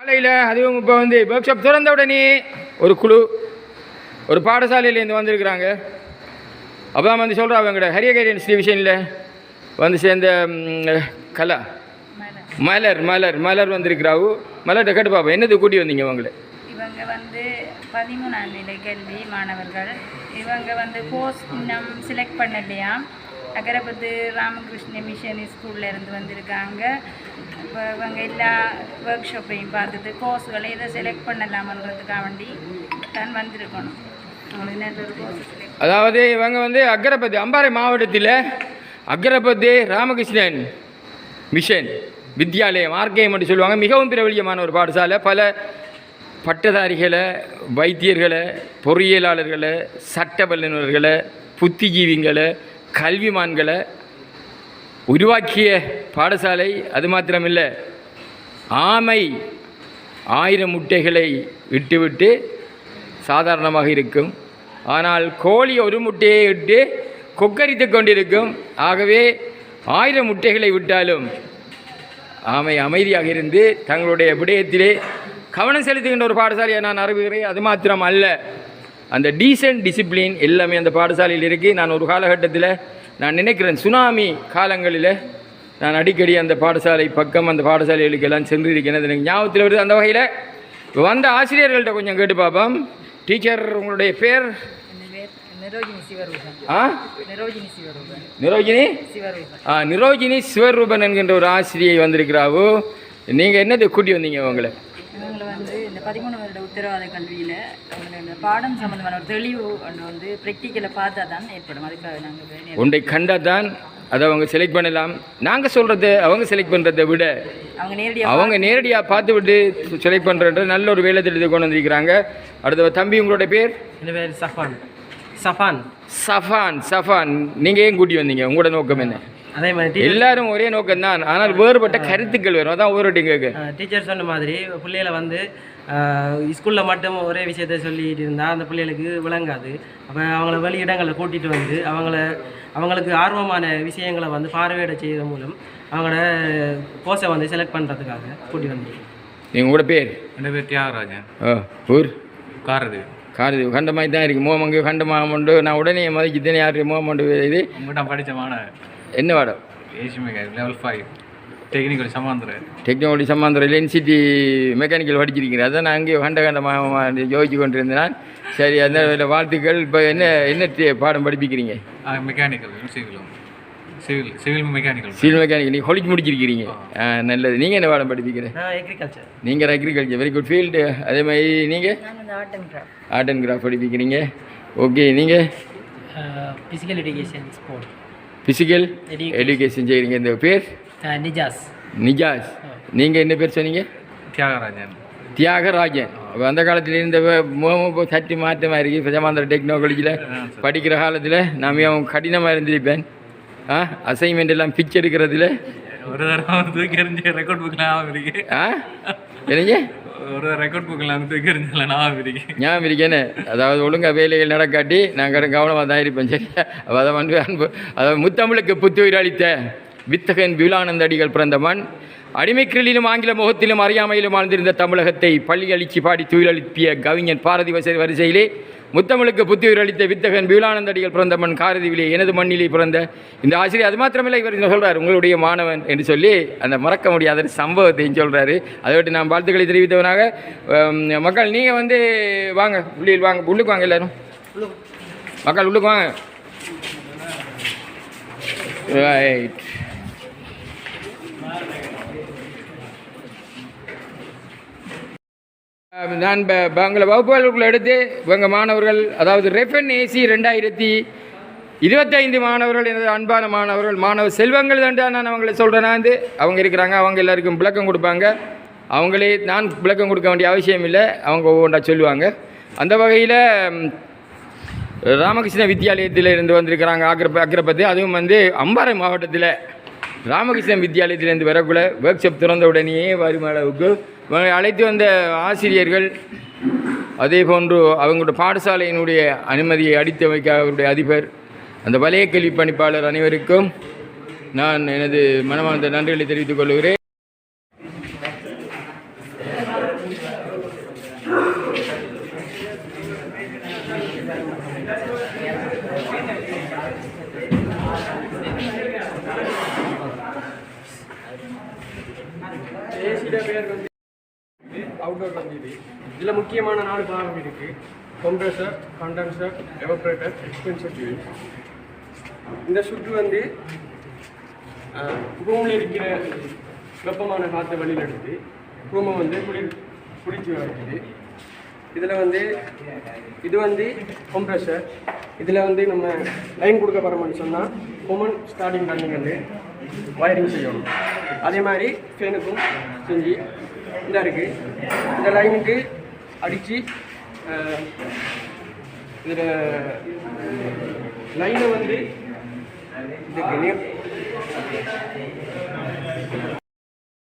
காலையில் அதுவும் இப்போ வந்து ஒர்க் ஷாப் திறந்த உடனே ஒரு குழு ஒரு பாடசாலையிலேருந்து வந்திருக்கிறாங்க. அப்போ தான் வந்து சொல்கிறா அவங்கட ஹரியர் கைடன்ஸ் டிவிஷனில் வந்து சேர்ந்த கலா. மலர் மலர் மலர் வந்திருக்கிறாவு. மலர்கிட்ட கேட்டு பாப்பா என்னது கூட்டி வந்தீங்க உங்களை இவங்க வந்து பதிமூணாம் நிலை கல்வி மாணவர்கள். இவங்க வந்து கோர்ஸ் இன்னும் செலக்ட் பண்ணலையா? அகரபத்து ராமகிருஷ்ண மிஷன் ஸ்கூல்ல இருந்து வந்திருக்காங்க. இப்போ இவங்க எல்லா ஒர்க் ஷாப்பையும் பார்த்துட்டு கோர்ஸ்களை எதை செலக்ட் பண்ணலாமன்றதுக்காக வேண்டி தான் வந்திருக்கணும். அதாவது இவங்க வந்து அக்ரபதி அம்பாறை மாவட்டத்தில் அக்கரப்பத்தி ராமகிருஷ்ணன் மிஷன் வித்யாலயம் ஆர்கேஎம் என்று சொல்லுவாங்க. மிகவும் பிரபலியமான ஒரு பாடசாலை. பல பட்டதாரிகளை வைத்தியர்களை பொறியியலாளர்களை சட்ட வல்லுநர்களை புத்திஜீவிங்களை கல்விமான்களை உருவாக்கிய பாடசாலை அது மாத்திரமில்லை ஆமை ஆயிரம் முட்டைகளை விட்டுவிட்டு சாதாரணமாக இருக்கும். ஆனால் கோழி ஒரு முட்டையை விட்டு கொக்கரித்து கொண்டிருக்கும். ஆகவே ஆயிரம் முட்டைகளை விட்டாலும் ஆமை அமைதியாக இருந்து தங்களுடைய விடயத்திலே கவனம் செலுத்துகின்ற ஒரு பாடசாலையை நான் அறிவுகிறேன். அது மாத்திரம் அல்ல. அந்த டீசென்ட் டிசிப்ளின் எல்லாமே அந்த பாடசாலையில் இருக்குது நான் ஒரு காலகட்டத்தில் நான் நினைக்கிறேன் சுனாமி காலங்களில் நான் அடிக்கடி அந்த பாடசாலை பக்கம் அந்த பாடசாலைகளுக்கு எல்லாம் சென்றிருக்கேன் அது எனக்கு ஞாபகத்தில் வருது. அந்த வகையில் வந்த ஆசிரியர்கள்ட்ட கொஞ்சம் கேட்டு பார்ப்போம். டீச்சர் உங்களுடைய பேர்? நிரோஜினி சிவரூபன். ஆ? நிரோஜினி சிவரூபன். என்கின்ற ஒரு ஆசிரியை வந்திருக்கிறாவோ. நீங்கள் என்னது கூட்டி வந்தீங்க உங்களை? பதிமூணு வருட உத்தரவாத கல்வியில் இந்த பாடம் சம்மந்தமான ஒரு தெளிவு ஒன்று வந்து ப்ராக்டிக்கலை பார்த்தா தான் ஏற்படும். அதுக்காக நாங்கள் ஒன்றை கண்டால் தான் அதை அவங்க செலக்ட் பண்ணலாம். நாங்கள் சொல்கிறத அவங்க செலக்ட் பண்ணுறதை விட அவங்க நேரடியாக அவங்க நேரடியாக பார்த்து விட்டு செலக்ட் பண்ணுறன்ற நல்ல ஒரு வேலை திட்டத்தை கொண்டு வந்திருக்கிறாங்க. அடுத்த தம்பி உங்களோட பேர்? என் பேர் சஃபான். சஃபான். சஃபான் சஃபான். நீங்கள் ஏன் கூட்டி வந்தீங்க? உங்களோட நோக்கம் என்ன? அதே மாதிரி எல்லாரும் ஒரே நோக்கம் தான் ஆனால் வேறுபட்ட கருத்துக்கள் வரும் அதான் ஒரு கேட்க. டீச்சர் சொன்ன மாதிரி பிள்ளைகளை வந்து ஸ்கூலில் மட்டும் ஒரே விஷயத்த சொல்லிகிட்டு இருந்தால் அந்த பிள்ளைகளுக்கு விளங்காது. அப்போ அவங்கள வழி இடங்களை கூட்டிகிட்டு வந்து அவங்கள அவங்களுக்கு ஆர்வமான விஷயங்களை வந்து பார்வையிட செய்கிற மூலம் அவங்களோட கோஷை வந்து செலக்ட் பண்ணுறதுக்காக கூட்டி வந்துருக்கோம் எங்களோட பேர்? என் பேர் தியாகராஜன். ஓ ஊர்? காரது காரது கண்டமாய் தான் இருக்குது மோமங்கு கண்டமாக உண்டு. நான் உடனே மதிக்கு தினம் யார் மோமண்டு இது நான் படித்த மாணவர் என்ன வாடம் AC maker level five technical சமாந்திர technical சமாந்திர என்சிடி மெக்கானிக்கல் படிச்சிருக்கிறேன். அதான் நான் அங்கே கண்ட கண்டமாக யோசிச்சு கொண்டிருந்தேன். சரி அந்த வாழ்த்துக்கள். இப்போ என்ன என்ன பாடம் படிப்பிக்கிறீங்க? Mechanical சிவிலும் civil civil mechanical civil mechanical நீங்கள் ஹொலிக்கு முடிச்சிருக்கிறீங்க. நல்லது. நீங்கள் என்ன பாடம் படிப்பிக்கிறேன் அக்ரிகல்ச்சர் நீங்கள் அக்ரிகல்ச்சர் வெரி குட் ஃபீல்டு அதே மாதிரி நீங்கள் art and craft art and craft படிப்பிக்கிறீங்க. Okay நீங்கள் physical education sport physical education செய்கிறீங்க இந்த பேர்? நிஜாஸ். நிஜாஸ். நீங்கள் என்ன பேர் சொன்னீங்க? தியாகராஜன். தியாகராஜன். அப்போ அந்த காலத்தில் இருந்த சற்று மாற்றமாக இருக்குது இப்போ டெக்னாலஜியில் படிக்கிற காலத்தில் நான் மிகவும் கடினமாக இருந்திருப்பேன். ஆ அசைன்மெண்ட் எல்லாம் பிச் எடுக்கிறதுல. ஒரு தடவை தூக்கி எறிஞ்சு ரெக்கார்ட் புக்கில் ஞாபகம் இருக்கு. ஆ? என்னங்க? ஒரு ரெக்கார்ட் புக்கில் தூக்கி எறிஞ்சல ஞாபகம் இருக்கு. ஞாபகம் இருக்கேன்னு அதாவது ஒழுங்காக வேலைகள் நடக்காட்டி நாங்கள் கவனமாக தான் இருப்பேன் சரியா? அதை வந்து அன்பு அதாவது முத்தமிழுக்கு புத்துயிர் அளித்த வித்தகன் விலானந்த அடிகள் பிறந்த மண் அடிமைக்கிரலிலும் ஆங்கில முகத்திலும் அறியாமையிலும் ஆழ்ந்திருந்த தமிழகத்தை பள்ளி அழிச்சி பாடி துயில் கவிஞன் பாரதி வசதி வரிசையிலே முத்தமிழுக்கு புத்தியுயிர் அளித்த வித்தகன் விலானந்த அடிகள் பிறந்த மண் காரதிவிலே எனது மண்ணிலே பிறந்த இந்த ஆசிரியர். அது மாத்திரமில்லை இவர் சொல்கிறார் உங்களுடைய மாணவன் என்று சொல்லி அந்த மறக்க முடியாத ஒரு சம்பவத்தையும் சொல்கிறாரு அதை விட்டு நான் வாழ்த்துக்களை தெரிவித்தவனாக மக்கள் நீங்கள் வந்து வாங்க உள்ளில் வாங்க உள்ளுக்கு வாங்க எல்லாரும். மக்கள் உள்ளுக்கு வாங்க. ரைட் நான் ப- பங்கள வகுப்புகளுக்குள்ள எடுத்து இவங்க மாணவர்கள் அதாவது ரெஃபன் ஏசி ரெண்டாயிரத்தி இருபத்தைந்து மாணவர்கள் எனது அன்பான மாணவர்கள் மாணவ செல்வங்கள் தான் நான் அவங்களை சொல்கிறேன்னா வந்து அவங்க இருக்கிறாங்க அவங்க எல்லாருக்கும் விளக்கம் கொடுப்பாங்க. அவங்களே நான் விளக்கம் கொடுக்க வேண்டிய அவசியம் இல்லை அவங்க ஒவ்வொன்றா சொல்லுவாங்க. அந்த வகையில் ராமகிருஷ்ண வித்யாலயத்தில் இருந்து வந்திருக்கிறாங்க ஆக்கிரப்ப அக்கிரப்பத்து அதுவும் வந்து அம்பாறை மாவட்டத்தில் ராமகிருஷ்ணன் வித்யாலயத்திலேருந்து வரக்குள்ள ஒர்க் ஷாப் திறந்த உடனேயே வரும் அளவுக்கு அழைத்து வந்த ஆசிரியர்கள் அதே போன்று அவங்களுடைய பாடசாலையினுடைய அனுமதியை அடித்து வைக்க அவருடைய அதிபர் அந்த வலய கல்வி பணிப்பாளர் அனைவருக்கும் நான் எனது மனமார்ந்த நன்றிகளை தெரிவித்துக் கொள்கிறேன் ஏசியோட பேர் வந்து அவுட்டோர் வந்து இதில் முக்கியமான நாலு பாகம் இருக்குது compressor condenser evaporator expansion tube இந்த சுற்று வந்து ரூமில் இருக்கிற வெப்பமான காற்றை வெளியில் எடுத்து ரூமை வந்து குளிர் குளிர்ச்சி வைக்குது இதில் வந்து இது வந்து கம்ப்ரஸர் இதில் வந்து நம்ம லைன் கொடுக்க போகிறோம்னு சொன்னால் உமன் ஸ்டார்டிங் ரன்னிங் வந்து வயரிங் செய்யணும். அதே மாதிரி ஃபேனுக்கும் செஞ்சு இந்த இருக்குது இந்த லைனுக்கு அடித்து இதில் லைனை வந்து இதுக்கு நேர்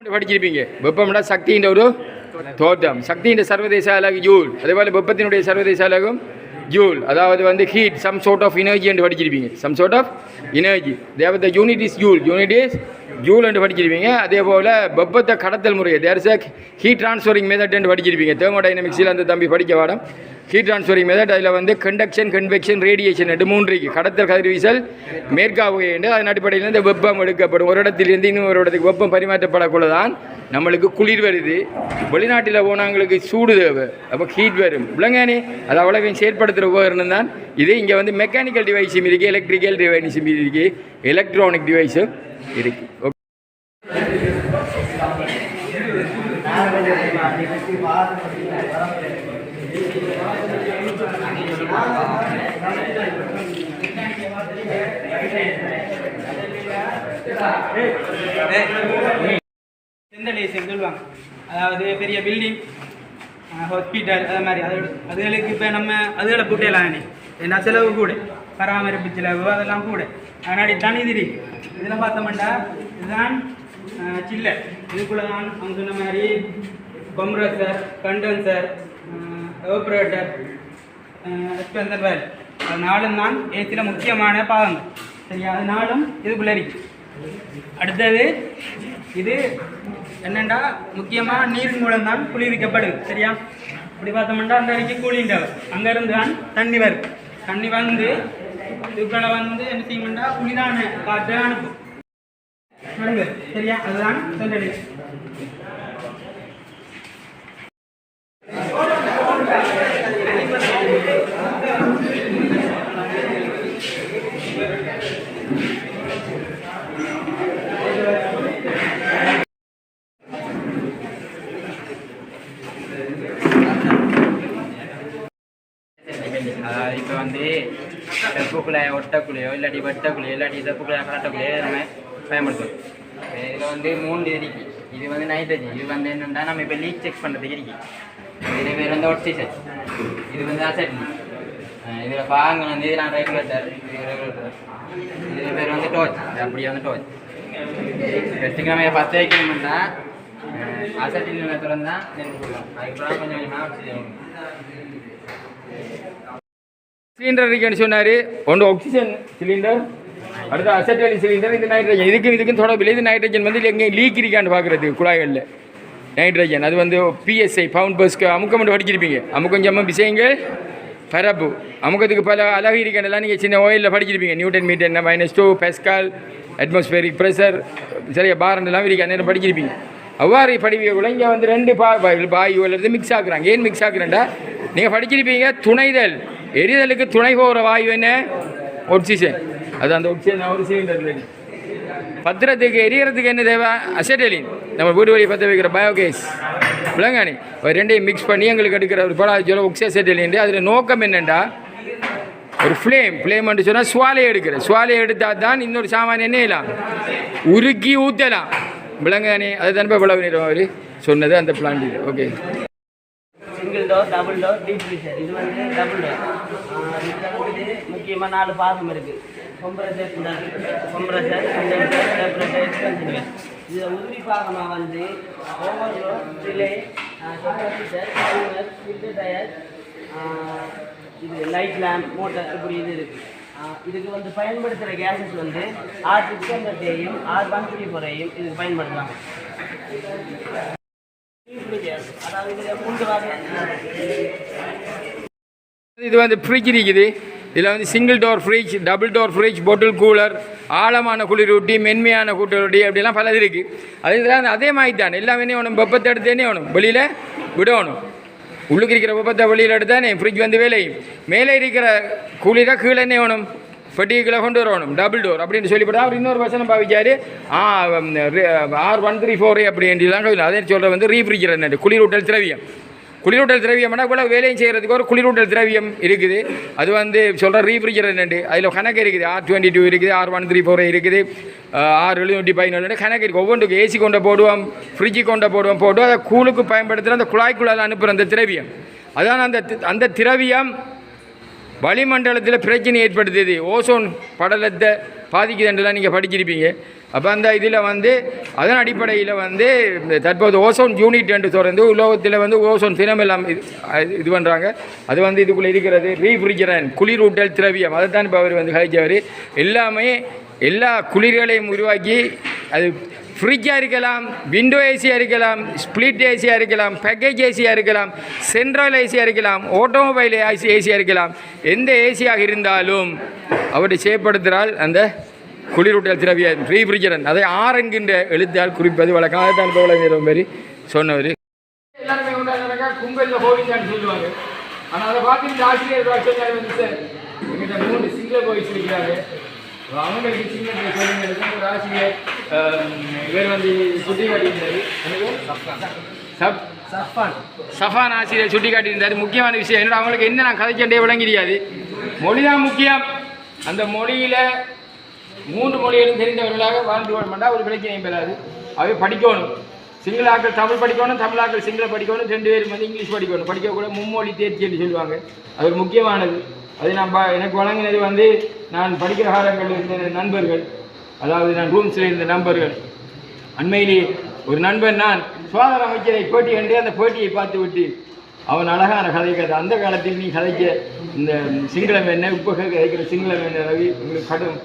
படிச்சிருப்பீங்க. வெப்பம்னா சக்தியின் ஒரு தோட்டம் சக்தியின் சர்வதேச அழகு ஜூல். அதே போல வெப்பத்தினுடைய சர்வதேச அழகும் ஜூல் அதாவது வந்து heat some sort of energy என்று படிச்சிருப்பீங்க. சம் சோர்ட் ஆஃப் எனர்ஜி தேவ the unit is joule unit is joule என்று படிச்சிருப்பீங்க. அதே போல் வெப்பத்தை கடத்தல் முறை there is heat transferring method என்று படிச்சிருப்பீங்க. தேர்மோடைனமிக்ஸில் அந்த தம்பி படிக்க வாடம் ஹீட் ட்ரான்ஸ்ஃபரிங் மெத்தட் அதில் வந்து கண்டக்ஷன் கன்வெக்ஷன் ரேடியேஷன் ரெண்டு மூன்று கடத்தல் கதிர்வீசல் மேற்காவுகை என்று அதன் அடிப்படையில் இந்த வெப்பம் எடுக்கப்படும். ஒரு இடத்திலிருந்து இன்னும் ஒரு இடத்துக்கு வெப்பம் பரிமாற்றப்படக்குள்ள தான் நம்மளுக்கு குளிர் வருது. வெளிநாட்டில் போனவங்களுக்கு சூடு தேவை. அப்போ ஹீட் வரும். விளங்கானே அது அவ்வளோ செயற்படுத்துகிற உபகரணம் தான். இது இங்கே வந்து மெக்கானிக்கல் டிவைஸும் இருக்குது எலக்ட்ரிக்கல் டிவைஸும் இருக்குது எலக்ட்ரானிக் டிவைஸும் இருக்குது ஓகே செந்தலேசன் சொல்லுவாங்க அதாவது பெரிய பில்டிங் ஹாஸ்பிட்டல் அது மாதிரி. அது அதுகளுக்கு இப்போ நம்ம அதுகளை கூட்டையெல்லாம் ஏன்னா செலவு கூட பராமரிப்பு செலவு அதெல்லாம் கூட. அதனாடி தனி திரி இதில் பார்த்தோம்னா இதுதான் சில்லர் இதுக்குள்ளே தான் அவங்க சொன்ன மாதிரி கொம்ப்ரஸர் கண்டென்சர் ஆப்ரேட்டர் எக்ஸ்பென்சர் வேல் அது நாலும் தான் ஏசியில் முக்கியமான பாகங்கள். சரியா? அது நாளும் இதுக்குள்ளே இருக்குது அடுத்தது இது என்னண்டா? முக்கியமாக நீர் மூலம் தான் குளிர்விக்கப்படுது சரியா? இப்படி பார்த்தோம்னா அந்த அன்றைக்கி கூலிங் டவர் அங்கேருந்து தான் தண்ணி வரும் தண்ணி வந்து இதுக்களை வந்து என்ன செய்யணும்டா குளிரான காற்று அனுப்பும். சரியா? அதுதான் சொல்லணும் அதாவது இப்போ வந்து செப்புக்குள்ளே ஒட்டக்குள்ளையோ இல்லாட்டி வெட்டக்குள்ளையோ இல்லாட்டி செப்புக்குள்ளையோ கலட்டக்குள்ளையோ நம்ம பயன்படுத்துவோம் இதில் வந்து மூணு இருக்கு இது வந்து நைட்ரஜன் இது வந்து என்னென்னா நம்ம இப்போ லீக் செக் பண்ணுறதுக்கு இருக்கு இது பேர் வந்து ஒட்சிசன் இது வந்து அசட்னி இதில் பாகங்கள் வந்து இதெல்லாம் ரெகுலேட்டர் ரெகுலேட்டர் இது பேர் வந்து டோச் அப்படியே வந்து டோச் ஃபஸ்ட்டுக்கு நம்ம பத்து வைக்கணும்னா அசட்டில் தான் அதுக்கப்புறம் கொஞ்சம் கொஞ்சமாக சிலிண்டர் இருக்குன்னு சொன்னார். ஒன்று ஆக்சிஜன் சிலிண்டர் அடுத்து அசட்டலி சிலிண்டர் இது நைட்ரஜன் இதுக்கும் இதுக்கும் தொடர்பில்லை. இது நைட்ரஜன் வந்து எங்கேயும் லீக் இருக்கான்னு பார்க்குறது குழாய்களில். நைட்ரஜன் அது வந்து பிஎஸ்ஐ பவுண்ட் பஸ்க்கு அமுக்கம் மட்டும் படிச்சிருப்பீங்க. அமுக்கம் ஜம்மம் விஷயங்கள் பரப்பு. அமுக்கத்துக்கு பல அழகு இருக்கேன்லாம் நீங்கள் சின்ன ஓயிலில் படிச்சிருப்பீங்க. நியூட்டன் மீட்டன் என்ன minus two pascal atmospheric pressure சரியா பாரண்டெல்லாம் இருக்கு நேரம் படிச்சிருப்பீங்க. அவ்வாறு படிக்கக்குள்ள இங்கே வந்து ரெண்டு பா பாயு அல்லது மிக்ஸ் ஆக்குறாங்க. ஏன் மிக்ஸ் ஆகுறேன்டா நீங்கள் படிச்சிருப்பீங்க துணைதல். எரிதலுக்கு துணை போகிற வாயு என்ன? ஆக்சிஜன் அது அந்த ஆக்சிஜன் ஒரு சிலிண்டர் பத்திரத்துக்கு எரியறதுக்கு என்ன தேவை? அசெட்டலின் நம்ம வீடு வழி பற்ற வைக்கிற பயோகேஸ் விளங்கானி ஒரு ரெண்டையும் மிக்ஸ் பண்ணி எங்களுக்கு எடுக்கிற ஒரு படம் சொல்ல ஒக்சிசெட்டலின் அதில் நோக்கம் என்னென்னா ஒரு ஃப்ளேம் ஃப்ளேம்னு சொன்னால் சுவாலையை எடுக்கிற. சுவாலையை எடுத்தால் தான் இன்னொரு சாமான் என்ன செய்யலாம்? உருக்கி ஊற்றலாம் விளங்கானே அதை தானே இவ்வளவு நேரம் அவர் சொன்னது அந்த plan okay door double door deep freezer இது வந்து டபுள் டோர் இதில் முக்கியமாக நாலு பாகம் இருக்குது கொம்பரசர் இந்த கொம்பரசர் கண்டென்சர் டெம்பரேச்சர் இதில் உதிரி பாகமாக வந்து overload relay compressor cooler filter drier இது லைட் லேம்ப் மோட்டர் இப்படி இது இருக்குது இதுக்கு வந்து பயன்படுத்துகிற கேஸஸ் வந்து ஆர் சிக்ஸ் ஹண்ட்ரட்டையும் ஆர் ஒன் த்ரீ ஃபோரையும் இதுக்கு பயன்படுத்தலாம் அதாவது அதுக்கு மூன்று வாரம் இது வந்து ஃப்ரிட்ஜ் இருக்குது. இதில் வந்து single door fridge double door fridge bottle cooler ஆழமான குளிரூட்டி மென்மையான கூட்டரொட்டி அப்படிலாம் பல இருக்குது அது இதெல்லாம் அதே மாதிரி தான் எல்லாமே என்ன வேணும்? வெப்பத்தை எடுத்தேனே வேணும்? வெளியில் விடணும். உள்ளுக்கு இருக்கிற வெப்பத்தை வெளியில் எடுத்தானே ஃப்ரிட்ஜ் வந்து வேலையும். மேலே இருக்கிற குளிராக கீழே என்ன வேணும்? பெட்டிக்குள்ளே கொண்டு வரணும். டபுள் டோர் அப்படின்னு சொல்லிவிட்டு அவர் இன்னொரு வசனம் பாவிச்சார். ஆர் ஒன் த்ரீ ஃபோர் அப்படின்ட்டுலாம் அதே சொல்கிற வந்து ரீஃப்ரிஜரேட்டர் குளிரூட்டல் திரவியம். குளிரூட்டல் திரவியம்னா கூட வேலையும் செய்கிறதுக்கு ஒரு குளிரூட்டல் திரவியம் இருக்குது. அது வந்து சொல்கிற ரீஃப்ரிஜரேட் அதில் கணக்கு இருக்குது. ஆர் டுவெண்ட்டி டூ இருக்குது. ஆர் ஒன் த்ரீ ஃபோர் இருக்குது. ஆர் எழுநூற்றி பதினொன்று கணக்கு இருக்குது ஒவ்வொன்றுக்கு ஏசி கொண்ட போடுவோம் ஃப்ரிட்ஜு கொண்ட போடுவோம் போட்டு அதை கூலுக்கு பயன்படுத்துகிற அந்த குழாய்க்குள்ளால் அனுப்புகிற அந்த திரவியம். அதான் அந்த அந்த திரவியம் வளிமண்டலத்தில் பிரச்சனை ஏற்படுத்துது. ஓசோன் படலத்தை பாதிக்குதுன்றலாம் நீங்கள் படிச்சிருப்பீங்க. அப்போ அந்த இதில் வந்து அதன் அடிப்படையில் வந்து தற்போது ஓசோன் யூனிட் என்று தொடர்ந்து உலோகத்தில் வந்து ஓசோன் தினம் எல்லாம் இது அது- இது பண்ணுறாங்க அது வந்து இதுக்குள்ளே இருக்கிறது. ரீஃப்ரிஜரன் குளிரூட்டல் திரவியம். அதை தான் இப்போ அவர் வந்து கழிச்சவர். எல்லாமே எல்லா குளிர்களையும் உருவாக்கி அது ஃப்ரிட்ஜாக இருக்கலாம் விண்டோ ஏசியாக இருக்கலாம் ஸ்ப்ளிட் ஏசியாக இருக்கலாம் பேக்கேஜ் ஏசியாக இருக்கலாம் சென்ட்ரல் ஏசியாக இருக்கலாம் ஆட்டோமொபைல் ஏசி ஏசியாக இருக்கலாம். எந்த ஏசியாக இருந்தாலும் அவற்றை செயற்படுத்துகிறால் அந்த குளிரூட்டல் திரவிய ரீஃப்ரிஜரன் அதை ஆர் என்கின்ற எழுத்தால் குறிப்பது வழக்கம். தான் போல மாதிரி சொன்னவர். எல்லாருமே கொண்டாடுறாங்க கும்பலில் கோவிந்தான்னு சொல்லுவாங்க. ஆனால் அதை பார்த்து இந்த ஆசிரியர் சொன்னார் வந்து சார்? எங்கிட்ட மூணு சிங்கிள் கோவிஸ் இருக்கிறாரு. அவங்களுக்கு சின்ன சொல்லுங்க. ஒரு ஆசிரியர். இவர் வந்து சுட்டி காட்டியிருந்தார் சப் சஃபான். சஃபான் ஆசிரியர் சுட்டி காட்டியிருந்தார் முக்கியமான விஷயம் என்னோட அவங்களுக்கு என்ன நான் கதைச்சண்டே விளங்கிறியாது மொழி தான் முக்கியம். அந்த மொழியில் மூன்று மொழிகளும் தெரிந்தவர்களாக வாழ்ந்து வேணுமெண்டா ஒரு பிரச்சனையும் பெறாது. அவை படிக்கணும். சிங்கள ஆக்கள் தமிழ் படிக்கணும் தமிழ் ஆக்கள் சிங்கள படிக்கணும் ரெண்டு பேரும் வந்து இங்கிலீஷ் படிக்கணும். படிக்க கூட மும்மொழி தேர்ச்சி என்று சொல்லுவாங்க. அது ஒரு முக்கியமானது. அது நான் எனக்கு வழங்கினது வந்து நான் படிக்கிற காலங்களில் இருந்த நண்பர்கள். அதாவது நான் ரூம்ஸில் இருந்த நண்பர்கள். அண்மையிலே ஒரு நண்பன் நான் சுகாதார அமைச்சரை போட்டி கண்டு அந்த போட்டியை பார்த்து விட்டு அவன் அழகான கதை கதை அந்த காலத்தில் நீ கதைக்க இந்த சிங்களம் என்ன இப்போ கதைக்கிற சிங்களம் என்ன? ரவி உங்களுக்கு கடும்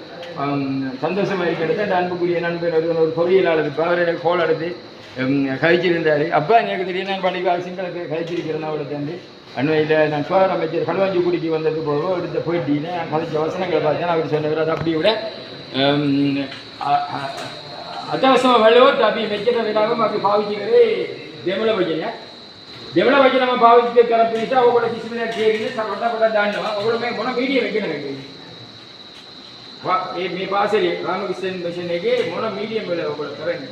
சந்தோஷமாக இருக்கிறது. அந்த அன்புக்குரிய நண்பன் ஒரு ஒரு பொறியியலாளர் இப்போ அவர் எனக்கு கோல் எடுத்து கதைச்சிருந்தார் அப்போ எனக்கு தெரியும் நான் படிக்க சிங்களத்தை கதைச்சிருக்கிறேன் அவளை தந்து அண்மையில் நான் சுகாதார அமைச்சர் களுவாஞ்சி குடிக்கு வந்தது போக எடுத்த போயிட்டீங்கன்னா நான் கதைச்ச வசனங்களை பார்த்தேன். அவர் சொன்னவர் அதை அப்படி விட Um, අදවසම වලුවොත් අපි මෙච්චර වෙලාවම අපි පාවිච්චි කරේ දෙමළ වචනයක්. දෙමළ වචනම පාවිච්චි කරපු නිසා ඔයගොල්ලෝ කිසිම දෙයක් තේරෙන්නේ සරලට කොට දන්නවා. ඔයගොල්ලෝ මේ මොන මීඩියම් එකේ නේද? වා මේ මේ පාසලේ රාමකිෂ්ණන් මිෂන් එකේ මොන මීඩියම් වල ඔයගොල්ලෝ කරන්නේ?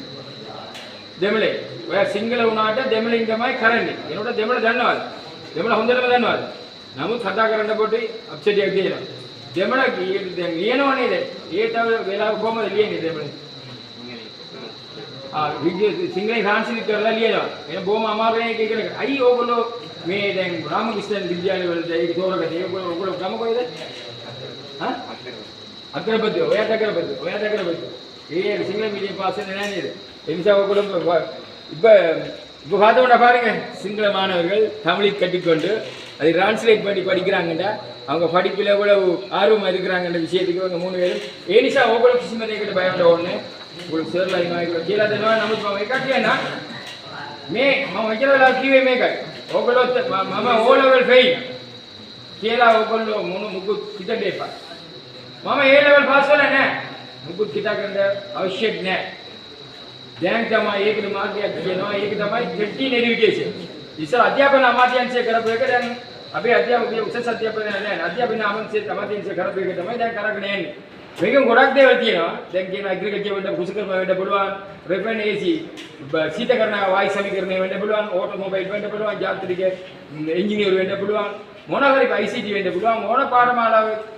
දෙමළේ. ඔයා සිංහල වුණාට දෙමළෙන් තමයි කරන්නේ. එනකොට දෙමළ දන්නවද? දෙමළ හොඳටම දන්නවද? නමුත් කතා කරන්න කොට අප්සෙට් එකක් තියෙනවා. දෙමළ කී- දැන් ලියනවා නේද? ඒ තව වෙලාව කොහමද ලියන්නේ දෙමළ? ආ විද්‍ය සිංහලෙන් ට්‍රාන්ස්ලේට් කරලා ලියනවා. එන බොහොම අමාරුයි ඒක ඉගෙන ගන්න. අයි ඕගොල්ලෝ මේ දැන් රාමකිෂ්ණන් විද්‍යාලය වල ඒක තෝරගත්තේ. ඒගොල්ලෝ ඕගොල්ලෝ ගම කොහෙද? හා? අග්‍රපති. ඔයාට අග්‍රපති. ඔයාට අග්‍රපති. ඒ සිංහල மீடியம் பாஸ் என்ன නේද? ඒ නිසා ඕගොල්ලෝ இப்ப இப்போ பார்த்தோம்னா பாருங்க சிங்கள மாணவர்கள் தமிழை கற்றுக்கொண்டு அது டிரான்ஸ்லேட் பண்ணி படிக்கிறாங்கண்டா அவங்க படிப்பில் எவ்வளவு ஆர்வமாக இருக்கிறாங்கன்ற விஷயத்துக்கு அவங்க மூணு பேரும் ஏனிஷா ஓகே கிருஷ்ணமதி கிட்ட பயப்பட ஒன்று உங்களுக்கு சேர்ல அதிகமாக கீழே தெரியுமா நம்ம வைக்காட்டியேனா மே மாமா வைக்கிறவளா கீவே மேக்காய் ஓகலோ மாமா ஓ லெவல் ஃபெயில் கீழே ஓகலோ மூணு முக்கு கிட்டேப்பா மாமா ஏ லெவல் பாஸ் பண்ணே මුකුත් කිතා කරන්න අවශ්‍ය නැහැ. දැන් තමයි ඒකට මාර්ගයක් කියනවා. ඒක තමයි 20 නෙවිගේෂන්. ඉතින් අධ්‍යාපන අමාත්‍යාංශය කරපු එක දැන් ಅಭಿ ಅಧ್ಯಾಪಕ ವಿಶೇಷ ಅಧ್ಯಾಪಕ ಅಧ್ಯಾಪನ ಆಮಂತ್ರಿಸಿ ತಮ್ಮದೇ ಕರ ಬೇಕು ತಮ್ಮ ಇದಕ್ಕೆ ಕರಕಡೆ ಏನು ಬೇಗ ಕೊಡಾಕ್ದೇ ಹೇಳ್ತೀನೋ ದಕ್ಕೆ ಅಗ್ರಿಕಲ್ಚರ್ ವೆಂಟ ಕೃಷಿಕರ್ಮ ವೆಂಟ ಬಿಡುವಾನ್ ರಿಫೈನ್ ಎಸಿ ಶೀತಕರಣ ವಾಯು ಸಮೀಕರಣ ವೆಂಟ ಬಿಡುವಾನ್ ಆಟೋಮೊಬೈಲ್ ವೆಂಟ ಬಿಡುವಾನ್ ಜಾತ್ರೆಗೆ ಇಂಜಿನಿಯರ್ ವೆಂಟ ಬಿಡುವಾನ್ ಮೋನಕರಿಗೆ ಐ ಸಿ ಟಿ ವೆಂಟ ಬಿಡುವಾನ್ ಮೋನ ಪಾಠಮಾಲ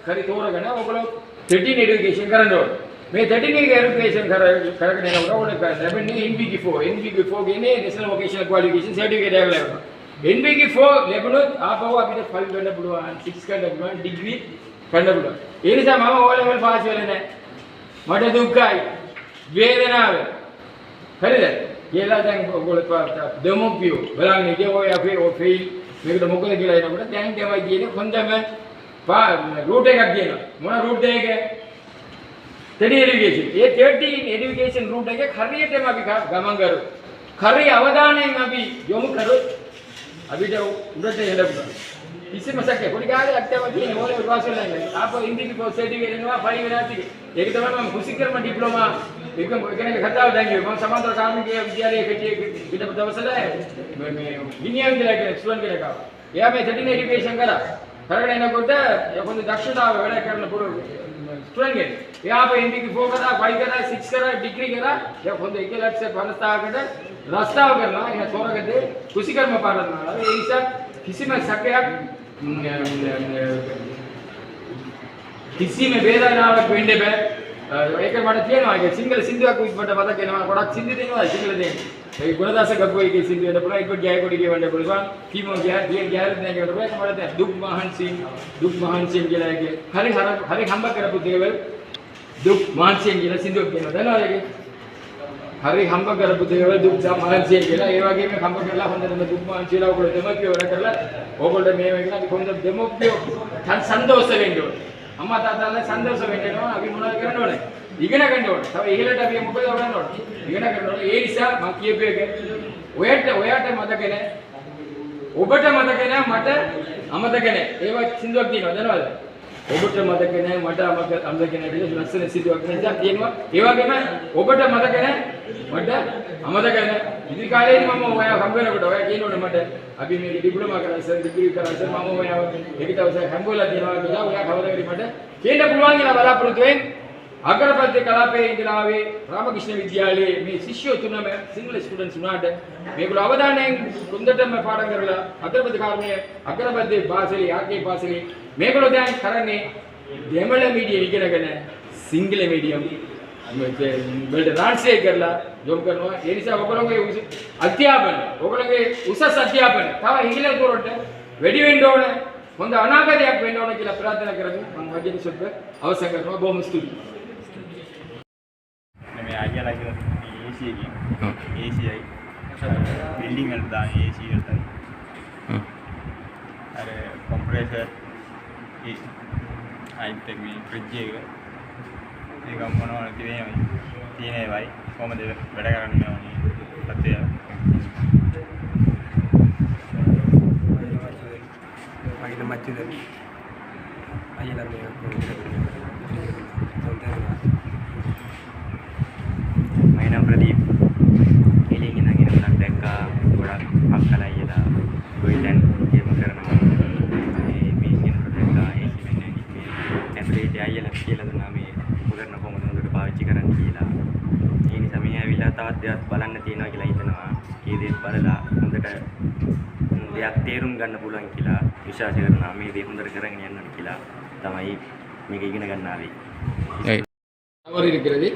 ಕರಿ ತೋರಗಣ ಒಬ್ಬಳು ಥರ್ಟೀನ್ ಎಜುಕೇಷನ್ ಕರೆಂಟ್ ಅವರು මේ තැටිනික එරුකේෂන් කර කරගෙන යනකොට ඔන්න ලැබෙන්නේ NBQ4 NBQ4 කියන්නේ National Vocational Qualification Certificate එකක් ලැබෙනවා. NVQ4 ලැබුණොත් ආපහු අපිට 5 වෙන්න පුළුවන් 6 ගන්න පුළුවන් ඩිග්‍රී ගන්න පුළුවන්. ඒ නිසා මම O level පාස් වෙලා නැහැ. මට දුක්ඛයි වේදනාව. හරිද? කියලා දැන් ඔයගොල්ලෝ දෙමොපියෝ බලන්න ඉතින් ඔය අපේ ඔය ෆෙයිල් මේකට මොකද කියලා එනකොට දැන් තමයි කියන්නේ හොඳම රූට් එකක් කියනවා. මොන රූට් එකද 30 education. ඒ 13 education route එක හරියටම අපි ග- ගමන් කරොත්. හරි අවධානයෙන් අපි යොමු කරොත් ಅಭಿಟ ಉನ್ನತೆ ಹೇಳಬಹುದು ಇಸಿಮ ಸಕ್ಕೆ ಕುಡಿಗಾಗ ಲಕ್ತೆ ಬಗ್ಗೆ ಓಲೆ ವಿಶ್ವಾಸ ಇಲ್ಲ ಆಪ ಹಿಂದಿ की सर्टिफिकेट लेना फ़ाइल में आती एक दफ़ा मैं खुशीकर में डिप्लोमा एकदम कहने खता हो जाएँगे हम समांतर काम के विद्यालय के बिना दवसल है। विनियम के लिए स्टूडेंट के लिए का या मैं जटिल एजुकेशन करा ಹೊರಗಡೆ ಏನಾಗುತ್ತೆ ಒಂದು ದಕ್ಷಿಣ ವೇಳೆಕರಣ ಪೂರ್ವ කෙනෙක්. එයා අපේ ඉන්දිකි 4 කරා 5 කරා 6 කරා ඩිග්‍රී කරා. එයා හොඳ 1 ලක්ෂ 50000කට රස්තාව කරනවා. එයා තෝරගත්තේ කුසිකර්ම පාඩම් ඒ නිසා කිසිම සැකයක් කිසිම වේදනාවක් වෙන්න බෑ. ඒක මට තියෙනවා. ඒක සිංගල සින්දුවක් මට මතක වෙනවා. ගොඩක් සින්දු දෙනවා සිංගල දෙන්නේ. ඒ ගුණදාස ගබ්බෝයිගේ සින්දු වෙන්න පුළුවන්. ඒක ගෑකොඩිගේ වෙන්න පුළුවන්. කීමෝ ගෑ දිය ගෑරුත් නැහැ කියවට බෑ. මට දැන් දුක් මහන්සියෙන් දුක් මහන්සියෙන් කියලා එකේ හරි හරි හම්බ කරපු දේවල් දුක් මහන්සියෙන් කියලා සින්දුවක් කියනවා. දන්නවද ඒක? හරි හම්බ කරපු දේවල් දුක් මහන්සිය කියලා ඒ වගේම හම්බ කරලා හොඳටම දුක් මහන්සියලා ඔයගොල්ලෝ දෙමපියෝ වැඩ කරලා ඔයගොල්ලෝ මේ වෙන අපි හොඳ දෙමපියෝ තන් සන්තෝෂ වෙන්න ඕනේ අම්මා තාත්තාලා සන්තෝෂ වෙන්න ඕනේ අපි මොනවද කරන්න ඕනේ ඉගෙන ගන්න ඕනේ. තව ඉහළට අපි මොකද කරන්න ඕනේ? ඉගෙන ගන්න ඕනේ. ඒ නිසා මම කියපු එක. ඔයාට ඔයාට මතක නැහැ. ඔබට මතක නැහැ මට අමතක නැහැ. ඒවා සින්දුවක් තියෙනවා. දන්නවද? ඔබට මතක නැහැ මට අමතක අමතක නැහැ කියලා ලස්සන සිදුවක් නිසා තියෙනවා. ඒ වගේම ඔබට මතක නැහැ මට අමතක නැහැ. ඉදිරි කාලේදී මම ඔයා හම්බ වෙනකොට ඔයා කියනෝනේ මට අපි මේ ඩිප්ලෝමා කරා සර් ඩිග්‍රී කරා සර් මම ඔයා ඒක දවසක් හම්බවලා තියෙනවා කියලා ඔයා කවදා හරි මට කියන්න පුළුවන් කියලා බලාපොරොත්තු වෙන්නේ අගරපත්‍ය කලාපයේ ඉඳලා ආවේ රාමකෘෂ්ණ විද්‍යාලයේ මේ ශිෂ්‍යෝ තුනම සිංහල ස්ටුඩන්ට්ස් උනාට මේගොල්ලෝ අවධානයෙන් හොඳටම පාඩම් කරලා අගරපත්‍ය කාර්මයේ අගරපත්‍ය පාසලේ ආර්ගේ පාසලේ මේගොල්ලෝ දැන් කරන්නේ දෙමළ මීඩියම් ඉගෙනගෙන සිංහල මීඩියම් වලට ට්‍රාන්ස්ලේට් කරලා ජොබ් කරනවා. ඒ නිසා ඔයගොල්ලෝගේ උස- අධ්‍යාපන ඔයගොල්ලෝගේ උසස් අධ්‍යාපන තව ඉහළ තොරට වැඩි වෙන්න ඕන හොඳ අනාගතයක් වෙන්න ඕන කියලා ප්‍රාර්ථනා කරමින් මම වචන සුබ අවසන් කරනවා. බොහොම ස්තුතියි. ఐడియాలకి ఏసీకి ఏసీ అయి బిల్డింగ్ కడతాను ఏసీ కడతాను అరే కంప్రెసర్ అయితే మీ ఫ్రిడ్జ్ ఇక మనం తినే తినేవాయి కోమతి బెడగరని పత్తి மச்சிதல் ஐயனார் தொந்தரவு මේ නම් ප්‍රදීප් එළියෙන් ඉඳන් ගොඩක් දැක්කා. ගොඩක් අක්කලා කියලා ගොයිලන් ගේම කරනවා. මේ මේ කෙනෙකුට දැක්කා. ඒ කියන්නේ මේ ඇප්ලේට් අයියලා කියලා දුන්නා මේ මුදරන කොහොමද හොඳට පාවිච්චි කරන්න කියලා. ඒ නිසා මේ ඇවිල්ලා තවත් දේවල් බලන්න තියෙනවා කියලා හිතනවා. ඒ දේත් බලලා හොඳට දෙයක් තේරුම් ගන්න පුළුවන් කියලා විශ්වාස කරනවා. මේ දේ හොඳට කරගෙන යන්න කියලා තමයි මේක ඉගෙන ගන්න ආවේ. ඒයි. අවරින කියලාදී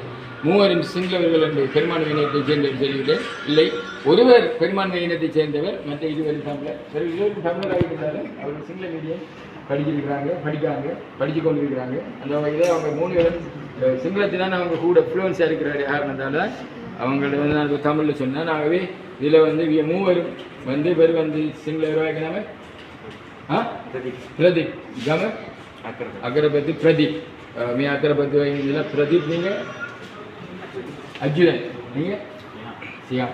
மூவரும் சிங்களவர்கள் என்று பெரும்பான்மை இனத்தைச் சேர்ந்தவர் சொல்லிவிட்டு இல்லை ஒருவர் பெரும்பான்மை இனத்தைச் சேர்ந்தவர் மற்ற இருவரும் தமிழர். பிறகு இருவரும் தமிழராக இருந்தாலும் அவர்கள் சிங்கள மீடியம் படிச்சிருக்கிறாங்க படிக்காங்க படித்து கொண்டிருக்கிறாங்க. அந்த வகையில் அவங்க மூணு பேரும் சிங்களத்தினால் அவங்க கூட ஃப்ளூவன்ஸாக இருக்கிற காரணத்தால் அவங்கள்ட்ட வந்து நான் தமிழில் சொன்னேன். ஆகவே இதில் வந்து மூவரும் வந்து பெரு வந்து சிங்களவராக இருக்கிறாங்க ஆ? பிரதீப். பிரதீப். கம? அகரபதி. பிரதீப். மீ அகரபதி வாங்கினா பிரதீப் நீங்கள் அர்ஜுனன் நீங்கள் சியா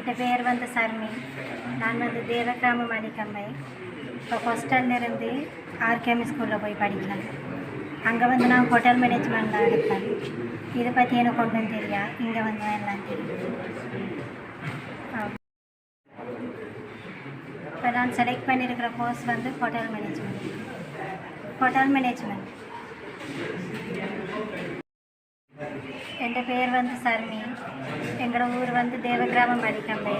என் பேர் வந்து சர்மி நான் வந்து தேவகிராம மணிக்கம்பை இப்போ ஃபஸ்ட் ஸ்டாண்டர்ட்லேருந்து ஆர்கேமி ஸ்கூலில் போய் படிக்கிறேன் அங்கே வந்து நான் ஹோட்டல் மேனேஜ்மெண்ட் தான் எடுப்பேன் இதை பற்றி எனக்கு ஒன்றும் தெரியா இங்கே வந்து எல்லாம் தெரியும் இப்போ நான் செலக்ட் பண்ணியிருக்கிற கோர்ஸ் வந்து ஹோட்டல் மேனேஜ்மெண்ட் ஹோட்டல் மேனேஜ்மெண்ட் என் பேர் வந்து சர்மி. எங்களோட ஊர் வந்து தேவகிராமம் மடிக்கம்பை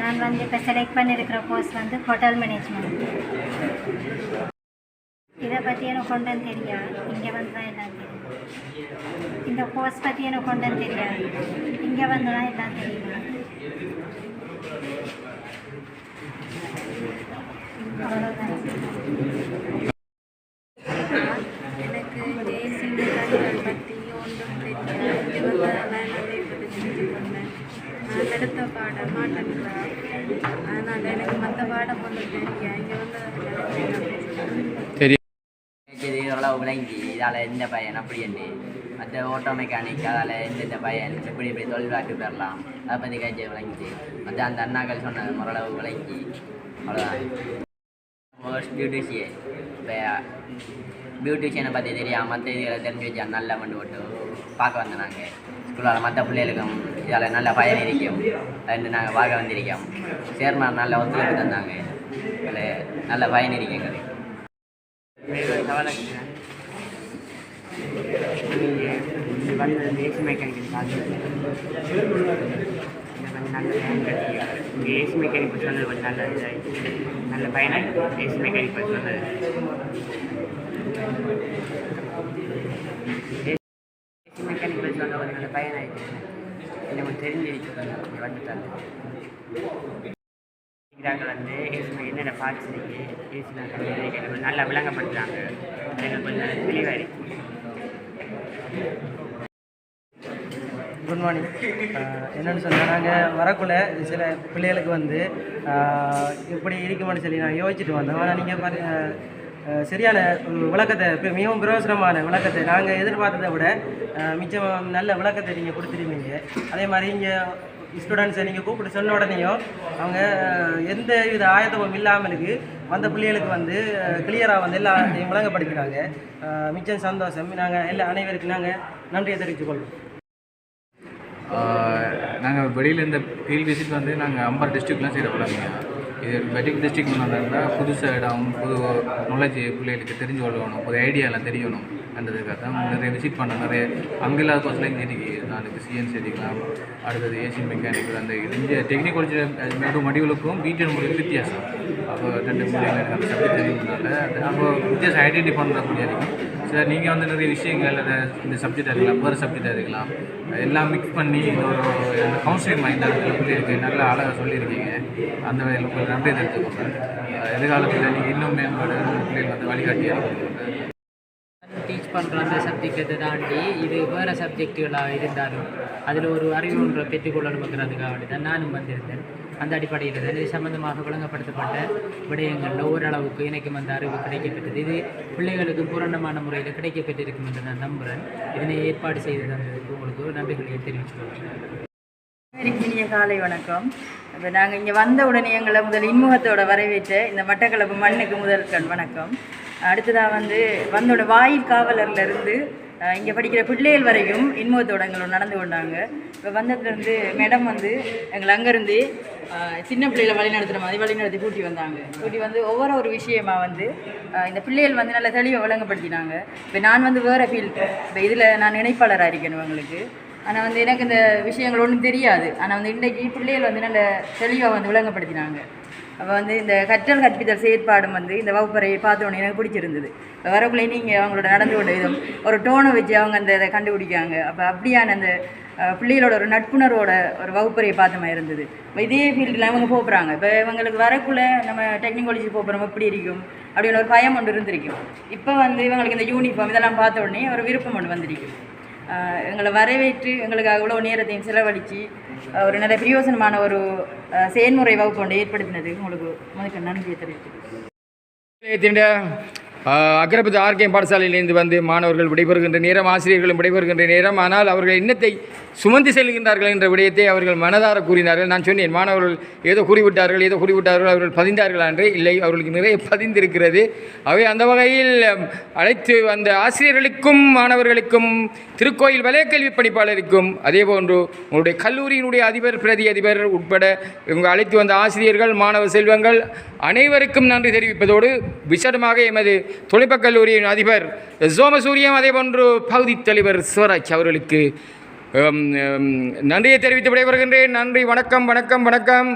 நான் வந்து இப்போ செலக்ட் பண்ணியிருக்கிற கோர்ஸ் வந்து ஹோட்டல் மேனேஜ்மெண்ட் இதை பற்றி எனக்கு கொண்டு தெரியா? இங்கே வந்து தான் எல்லாம் தெரியும். இந்த கோர்ஸ் பற்றி எனக்கு கொண்டு தெரியா இங்கே வந்து தான் எல்லாம் தெரியும்? அவ்வளோதான் எனக்கு ஜெயசிங் கதைகள் பற்றி ஒன்றும் தெரியாது இங்கே வந்ததெல்லாம் நிறைய பற்றி தெரிஞ்சு கொண்டேன் நான் எடுத்த அதனால் எனக்கு மற்ற பாடம் இங்கே சரி இது விளங்கி இதால் எந்த பையன் அப்படி என்று மற்ற ஓட்டோ மெக்கானிக் அதால் எந்தெந்த பையன் எப்படி எப்படி தொழில் வாய்ப்பு பெறலாம் அதை பற்றி கைச்சு விளங்கிச்சு மற்ற அந்த அண்ணாக்கள் சொன்னது ஓரளவு விளங்கி அவ்வளோதான் மோஸ்ட் பியூட்டிஷியன் இப்போ பியூட்டிஷியனை பற்றி தெரியாம மற்ற இதுகளை தெரிஞ்சு வச்சா நல்லா மண்டு போட்டு பார்க்க வந்தோம் நாங்கள் ஸ்கூலால் மற்ற பிள்ளைகளுக்கும் இதால் நல்ல பயன் இருக்கும் ரெண்டு நாங்கள் பார்க்க வந்திருக்கோம். சேர்மார் நல்ல ஒத்துழைப்பு தந்தாங்க. அதில் நல்ல பயன் இருக்கும் எங்களுக்கு. வந்து ஏசி மெக்கானிக்கல் கொஞ்சம் நல்ல பயன் இங்கே ஏசி மெக்கானிக் பற்றி சொன்னது கொஞ்சம் நல்ல இதாகிடுச்சு நல்ல பயனாக ஏசி மெக்கானிக் பற்றி சொன்னது ஏசி மெக்கானிக் பற்றி சொன்ன கொஞ்சம் நல்ல பயனாகிடுச்சு எனக்கு தெரிஞ்சிருக்கிறாங்க தெரிஞ்சிருக்கு கொஞ்சம் வந்துட்டாங்க இதாக்கள் வந்து ஏசி என்னென்ன பார்ட்ஸ் இருக்கு ஏசி நல்லா விளங்கப்படுறாங்க எனக்கு கொஞ்சம் தெளிவாக இருக்கு. குட் மார்னிங் என்னென்னு சொன்னால் நாங்கள் வரக்குள்ளே சில பிள்ளைகளுக்கு வந்து இப்படி இருக்குமான்னு சொல்லி நான் யோசிச்சுட்டு வந்தோம் ஆனால் நீங்கள் பாரு சரியான விளக்கத்தை மிகவும் பிரயோசனமான விளக்கத்தை நாங்கள் எதிர்பார்த்ததை விட மிச்சம் நல்ல விளக்கத்தை நீங்கள் கொடுத்துருந்தீங்க. அதே மாதிரி இங்கே ஸ்டூடெண்ட்ஸை நீங்கள் கூப்பிட்டு சொன்ன உடனேயும் அவங்க எந்த வித ஆயத்தமும் இல்லாமலுக்கு வந்த பிள்ளைகளுக்கு வந்து கிளியராக வந்து எல்லாத்தையும் விளங்கப்படுத்தினாங்க. மிச்சம் சந்தோஷம். நாங்கள் எல்லா அனைவருக்கும் நாங்கள் நன்றியை தெரிவித்துக்கொள்வோம் நாங்கள் வெளியில் இந்த ஃபீல்ட் விசிட் வந்து நாங்கள் அம்பர் டிஸ்ட்ரிக்ட்லாம் செய்கிற விடாதீங்க இது மெட்ரிக் டிஸ்ட்ரிக்ட் இருந்தால் புதுசாக இடம் புது நாலேஜ் பிள்ளைகளுக்கு தெரிஞ்சு கொள்ளணும் புது ஐடியாலாம் தெரியணும் என்றதுக்காக தான் நிறைய விசிட் பண்ண நிறைய அங்கே இல்லாத கோர்ஸ்லாம் இங்கே இருக்கு நாளைக்கு சிஎன்சி எடுக்கலாம் அடுத்தது ஏசி மெக்கானிக்கல் அந்த இங்கே டெக்னிக்கல் மேலும் மடிவுகளுக்கும் பிடிஎன் முறைக்கு வித்தியாசம். அப்போ ரெண்டு பிள்ளைங்க எனக்கு சப்ஜெக்ட் தெரியும்னால அது அப்போ வித்தியாசம் ஐடென்டிஃபை பண்ணக்கூடிய இருக்கும் சார் நீங்கள் வந்து நிறைய விஷயங்கள் இந்த சப்ஜெக்டாக இருக்கலாம் வேறு சப்ஜெக்டாக இருக்கலாம் எல்லாம் மிக்ஸ் பண்ணி இந்த ஒரு அந்த கவுன்சிலிங் மைண்ட் அதுக்கு பிள்ளைகளுக்கு நல்ல அழகாக சொல்லியிருக்கீங்க. அந்த வகையில் உங்களுக்கு நன்றி தெரிஞ்சுக்கோங்க எதிர்காலத்தில் நீங்கள் இன்னும் மேம்பாடு பிள்ளைகள் வந்து வழிகாட்டியாக டீச் பண்ணுற அந்த சப்ஜெக்டை தாண்டி இது வேறு சப்ஜெக்டுகளாக இருந்தாலும் அதில் ஒரு அறிவு ஒன்றை பெற்றுக்கொள்ளணுங்கிறதுக்காக வேண்டி தான் நானும் வந்திருந்தேன். அந்த அடிப்படையில் தான் இது சம்பந்தமாக விளங்கப்படுத்தப்பட்ட விடயங்களில் ஓரளவுக்கு இணைக்கும் அந்த அறிவு கிடைக்கப்பட்டது இது பிள்ளைகளுக்கு பூரணமான முறையில் கிடைக்கப்பட்டிருக்கும் என்று நான் நம்புகிறேன் இதனை ஏற்பாடு செய்து தந்ததுக்கு உங்களுக்கு நன்றிகளை தெரிவித்துக்கொள்கிறேன் இனிய காலை வணக்கம். இப்போ நாங்கள் இங்கே வந்த உடனே எங்களை முதல் இன்முகத்தோட வரவேற்ற இந்த மட்டக்களப்பு மண்ணுக்கு முதல் கண் வணக்கம். அடுத்ததாக வந்து வந்தோட வாயில் காவலர்லேருந்து இங்கே படிக்கிற பிள்ளைகள் வரைக்கும் இன்முகத்தோட எங்களோட நடந்து கொண்டாங்க. இப்போ வந்ததுலேருந்து மேடம் வந்து எங்களை அங்கேருந்து சின்ன பிள்ளைகளை வழி நடத்துகிற மாதிரி வழி நடத்தி கூட்டி வந்தாங்க. கூட்டி வந்து ஒவ்வொரு ஒரு விஷயமாக வந்து இந்த பிள்ளைகள் வந்து நல்ல தெளிவை விளங்கப்படுத்தினாங்க. இப்போ நான் வந்து வேறு ஃபீல்டு இப்போ இதில் நான் இணைப்பாளராக இருக்கணும் எங்களுக்கு ஆனால் வந்து எனக்கு இந்த விஷயங்கள் ஒன்றும் தெரியாது. ஆனால் வந்து இன்றைக்கு பிள்ளைகள் வந்து நல்ல தெளிவாக வந்து விளங்கப்படுத்தினாங்க. அப்போ வந்து இந்த கற்றல் கற்பித்தல் செயற்பாடும் வந்து இந்த வகுப்பறையை பார்த்தோன்னே எனக்கு பிடிச்சிருந்தது. இப்போ வரக்குள்ளே நீங்கள் அவங்களோட நடந்து கொண்ட விதம் ஒரு டோனை வச்சு அவங்க அந்த இதை கண்டுபிடிக்காங்க. அப்போ அப்படியான அந்த பிள்ளைகளோட ஒரு நட்புணர்வோட ஒரு வகுப்பறையை பார்த்த மாதிரி இருந்தது. இப்போ இதே ஃபீல்டில் இவங்க போகிறாங்க இப்போ இவங்களுக்கு வரக்குள்ளே நம்ம டெக்னாலஜி போகிறோம் எப்படி இருக்கும். அப்படின்னு ஒரு பயம் ஒன்று இருந்திருக்கும். இப்போ வந்து இவங்களுக்கு இந்த யூனிஃபார்ம் இதெல்லாம் பார்த்த உடனே ஒரு விருப்பம் ஒன்று வந்திருக்கும். எங்களை வரவேற்று எங்களுக்கு அவ்வளோ நேரத்தையும் செலவழித்து ஒரு நல்ல பிரயோசனமான ஒரு செயல்முறை வகுப்பு ஒன்று ஏற்படுத்தினது உங்களுக்கு முதல்ல நன்றியை தெரிவித்துக்கிறேன் அக்ரபத்து ஆர்கே பாடசாலையிலிருந்து வந்து மாணவர்கள் விடைபெறுகின்ற நேரம் ஆசிரியர்களும் விடைபெறுகின்ற நேரம். ஆனால் அவர்கள் எண்ணத்தை சுமந்து செல்கின்றார்கள் என்ற விடயத்தை அவர்கள் மனதார கூறினார்கள். நான் சொன்னேன் மாணவர்கள் ஏதோ கூறிவிட்டார்கள் ஏதோ கூறிவிட்டார்கள் அவர்கள் பதிந்தார்கள் என்று இல்லை அவர்களுக்கு நிறைய பதிந்திருக்கிறது. அவை அந்த வகையில் அழைத்து வந்த ஆசிரியர்களுக்கும் மாணவர்களுக்கும் திருக்கோயில் வலயக்கல்வி பணிப்பாளருக்கும் அதேபோன்று உங்களுடைய கல்லூரியினுடைய அதிபர் பிரதி அதிபர் உட்பட இவங்க அழைத்து வந்த ஆசிரியர்கள் மாணவ செல்வங்கள் அனைவருக்கும் நன்றி தெரிவிப்பதோடு விசேடமாக எமது தொழில்நுட்பக் கல்லூரியின் அதிபர் சோமசூரியம் அதேபோன்று பகுதி தலைவர் சிவராஜ் அவர்களுக்கு நன்றியை தெரிவித்து விடைபெறுகின்றேன். நன்றி வணக்கம் வணக்கம் வணக்கம்.